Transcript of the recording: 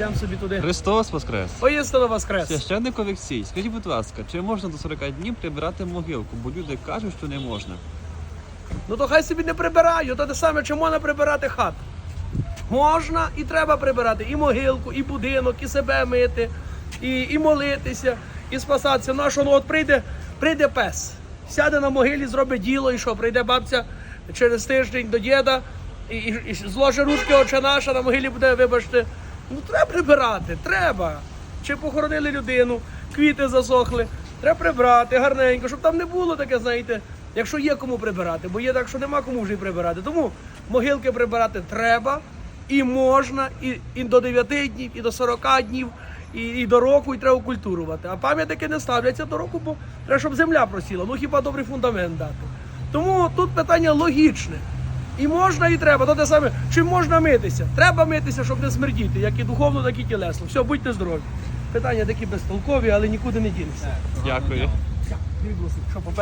йдемо собі туди. Христос Воскрес! Поїздили воскрес. Священник Олексій, скажіть, будь ласка, чи можна до 40 днів прибирати могилку? Бо люди кажуть, що не можна. Ну то хай собі не прибирають, то те саме, чи можна прибирати хату. Можна і треба прибирати і могилку, і будинок, і себе мити, і, і молитися, і спасатися. Ну а що, ну от прийде, прийде пес, сяде на могилі, зробить діло, і що, прийде бабця через тиждень до діда і, і, і зложить ручки оче наша, на могилі буде, вибачте. Ну треба прибирати, треба. Чи похоронили людину, квіти засохли, треба прибрати гарненько, щоб там не було таке, знаєте, якщо є кому прибирати, бо є так, що нема кому вже й прибирати. Тому могилки прибирати треба і можна, і, і до 9 днів, і до 40 днів, і, і до року, і треба культурувати. А пам'ятники не ставляться до року, бо треба, щоб земля просіла. Ну хіба добрий фундамент дати. Тому тут питання логічне. І можна, і треба. То те саме, чим можна митися? Треба митися, щоб не смердіти, як і духовно, так і тілесно. Все, будьте здорові. Питання такі безтолкові, але нікуди не дінеться. Дякую. Що, попер?